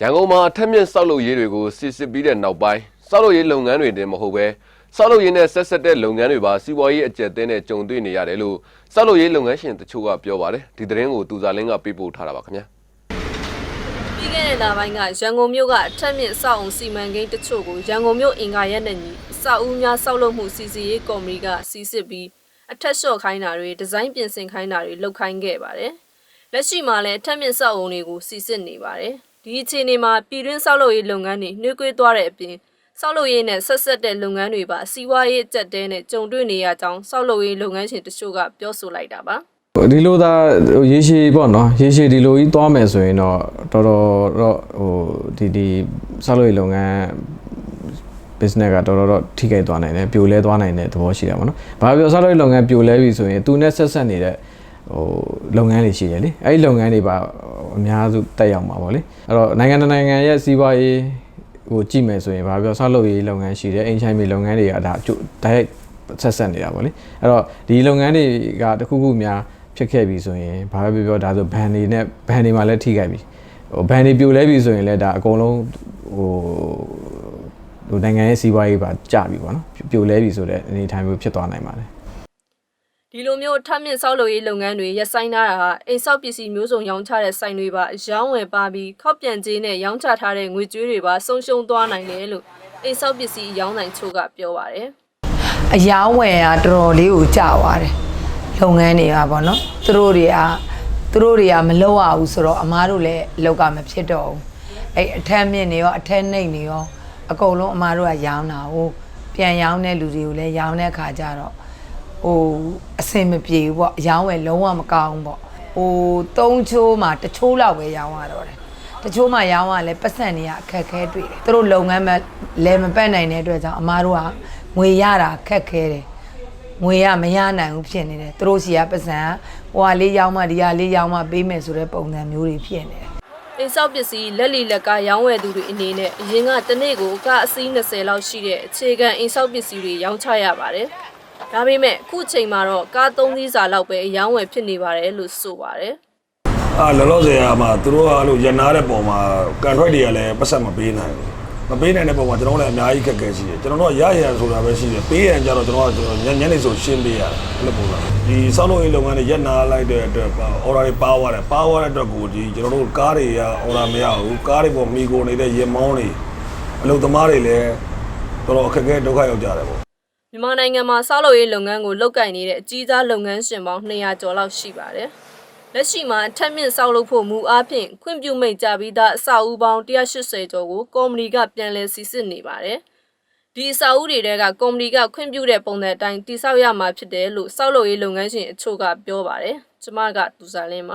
ရန်ကုန်မှာအထက်မြင့်စောက်လုပ်ရေးတွေကိုစစ်စစ်ပြီးတဲ့နောက်ပိုင်းစောက်လုပ်ရေးလုပ်ငန်းတွေတင်မဟုတ်ပဲစောက်လုပ်ရေးနဲ့ဆက်ဆက်တဲ့လုပ်ငန်းတွေပါစီးပွားရေးအကျက်အသင်းနဲ့ကြုံတွေ့နေရတယ်လို့စောက်လုပ်ရေးလုပ်ငန်းရှင်တချို့ကပြောပါတယ်ဒီသတင်းကိုသူစားလင်းကပေးပို့ထားတာပါခင်ဗျာပြီးခဲ့တဲ့လပိုင်းကရန်ကုန်မြို့ကအထက်မြင့်စောက်အောင်စီမံကိန်းတချို့ကိုရန်ကုန်မြို့အင်္ဂါရက်နဲ့ညီအဆောက်အဦများစောက်လုပ်မှုစီစီရေးကော်မတီကစီစစ်ပြီးအထက်လျှော့ခိုင်းတာတွေဒီဇိုင်းပြင်ဆင်ခိုင်းတာတွေလုပ်ခိုင်းခဲ့ပါတယ်။လက်ရှိမှာလည်းအထက်မြင့်စောက်အုံတွေကိုစီစစ်နေပါတယ်။ ဒီအခြေအနေမှာပြည်တွင်းစောက်လုပ်ရေးလုပ်ငန်းတွေနှွေးကွေးသွားတဲ့အပြင်စောက်လုပ်ရေးနဲ့ဆက်ဆက်တဲ့လုပ်ငန်းတွေပါစီးပွားရေးအကျက်တဲနဲ့ကြုံတွေ့နေရကြောင်းစောက်လုပ်ရေးလုပ်ငန်းရှင်တချို့ကပြောဆိုလိုက်တာပါ။ဒီလိုသာဟိုရေရှည်ပေါ့နော်ရေရှည်ဒီလိုကြီးသွားမယ်ဆိုရင်တော့တော်တော်တော့ဟိုဒီဒီဆောက်လုပ်ရေးလုပ်ငန်း business ကတော်တော်တော့ထိခိုက်သွားနိုင်တယ်ပြိုလဲသွားနိုင်တဲ့သဘောရှိတာပေါ့နော်။ဘာပြောဆောက်လုပ်ရေးလုပ်ငန်းပြိုလဲပြီဆိုရင်သူနဲ့ဆက်ဆက်နေတဲ့ ဟိုလုပ်ငန်းတွေရှိတယ်လေ။အဲ့ဒီလုပ်ငန်းတွေပါအများစုတက်ရောက်မှာပေါ့လေ။အဲ့တော့နိုင်ငံတစ်နိုင်ငံရဲ့စီးပွားရေးဟိုကြည့်မယ်ဆိုရင်ဘာပြောဆောက်လုပ်ရေးလုပ်ငန်းရှိတယ်။အိမ်ချိုင်းမြေလုပ်ငန်းတွေကဒါအကျိုးတိုက်ရိုက်ဆက်ဆက်နေတာပေါ့လေ။အဲ့တော့ဒီလုပ်ငန်းတွေကတစ်ခုခုများဖြစ်ခဲ့ပြီဆိုရင်ဘာပဲပြောပြောဒါဆိုဘန်တွေနဲ့ဘန်တွေမှာလည်းထိခိုက်ပြီဟိုဘန်တွေပြိုလဲပြီဆိုရင်လည်းဒါအကုန်လုံးဟိုဟိုနိုင်ငံရဲ့စီးပွားရေးပါကျပြီပေါ့နော်ပြိုလဲပြီဆိုတဲ့အနေအထိုင်မျိုးဖြစ်သွားနိုင်ပါတယ် ဒီလိုမျိုးထပ်မြင့်ဆောက်လုပ်ရေးလုပ်ငန်းတွေရပ်ဆိုင်းထားတာဟာအိမ်ဆောက်ပစ္စည်းမျိုးစုံရောင်းချတဲ့ဆိုင်တွေပါရောင်းဝယ်ပါပြီးခောက်ပြန်ကြေးနဲ့ရောင်းချထားတဲ့ငွေကြေးတွေပါဆုံးရှုံးသွားနိုင်တယ်လို့အိမ်ဆောက်ပစ္စည်းရောင်းနိုင်ချို့ကပြောပါတယ်အယောင်းဝယ်ကတော်တော်လေးကိုကြာသွားတယ်လုပ်ငန်းတွေကပေါ့နော်သူတို့တွေကသူတို့တွေကမလောက်ရဘူးဆိုတော့အမားတို့လည်းအလောက်ကမဖြစ်တော့ဘူးအဲ့အထက်မြင့်နေရောအထက်နှိမ့်နေရောအကုန်လုံးအမားတို့ကရောင်းတာဟိုပြန်ရောင်းတဲ့လူတွေကိုလည်းရောင်းတဲ့ခါကျတော့ ဟိုအဆင်မပြေဘူးပေါ့အယောင်းဝယ်လုံးဝမကောင်းဘူးပေါ့ဟိုသုံးချိုးမှာတစ်ချိုးလောက်ပဲရောင်းရတော့တယ်တချို့မှရောင်းရလဲပတ်စံတွေကအခက်ခဲတွေ့တယ်သူတို့လုပ်ငန်းမလဲမပတ်နိုင်တဲ့အတွက်ကြောင့်အမားတို့ကငွေရတာခက်ခဲတယ်ငွေရမရနိုင်ဘူးဖြစ်နေတယ်သူတို့စီကပတ်စံကဟိုဟာလေးရောင်းမှဒီဟာလေးရောင်းမှပေးမယ်ဆိုတဲ့ပုံစံမျိုးတွေဖြစ်နေတယ်အိမ်ဆောက်ပစ္စည်းလက်လီလက်ကရောင်းဝယ်သူတွေအနေနဲ့အရင်ကတစ်နေ့ကိုအကအစီး20လောက်ရှိတဲ့အခြေခံအိမ်ဆောက်ပစ္စည်းတွေရောင်းချရပါတယ် ဒါပေမဲ့အခုချိန်မှာတော့ကား3စီးစာလောက်ပဲအရောင်းဝယ်ဖြစ်နေပါတယ်လို့ဆိုပါတယ်အာလောလောဆယ်ကမှသူတို့ကအဲ့လိုရန်နာတဲ့ပုံမှာ contract တွေကလည်းပတ်ဆက်မပေးနိုင်ဘူးမပေးနိုင်တဲ့ပုံမှာကျွန်တော်တို့လည်းအများကြီးခက်ခဲရှိတယ်ကျွန်တော်တို့ကရရန်ဆိုတာပဲရှိတယ်ပေးရန်ကြတော့ကျွန်တော်ကကျွန်တော်ညညနေဆိုရှင်းပေးရတယ်အဲ့လိုပုံစံဒီစောက်လို့ရေးလုပ်ငန်းတွေရက်နာလိုက်တဲ့အတွက်အော်ဒါတွေပါသွားတယ်ပါသွားတဲ့အတွက်ကိုဒီကျွန်တော်တို့ကားတွေကအော်ဒါမရဘူးကားတွေပေါ်မိကိုနေတဲ့ရေမောင်းတွေအလုပ်သမားတွေလည်းတော်တော်အခက်အခဲဒုက္ခရောက်ကြတယ်ပေါ့ မြန်မာနိုင်ငံမှာဆောက်လုပ်ရေးလုပ်ငန်းကိုလုပ်ကိုင်နေတဲ့အကြီးစားလုပ်ငန်းရှင်ပေါင်း200ကျော်လောက်ရှိပါတယ်။လက်ရှိမှာအထက်မြင့်ဆောက်လုပ်ဖို့မူအားဖြင့်ခွင့်ပြုမိတ်ကြပြီးသားအဆောက်အဦပေါင်း180ကျော်ကိုကော်မတီကပြန်လည်စီစစ်နေပါတယ်။ဒီအဆောက်အဦတွေကကော်မတီကခွင့်ပြုတဲ့ပုံစံအတိုင်းတည်ဆောက်ရမှာဖြစ်တယ်လို့ဆောက်လုပ်ရေးလုပ်ငန်းရှင်အချို့ကပြောပါတယ်။ကျွန်မကသူစားလင်းပါ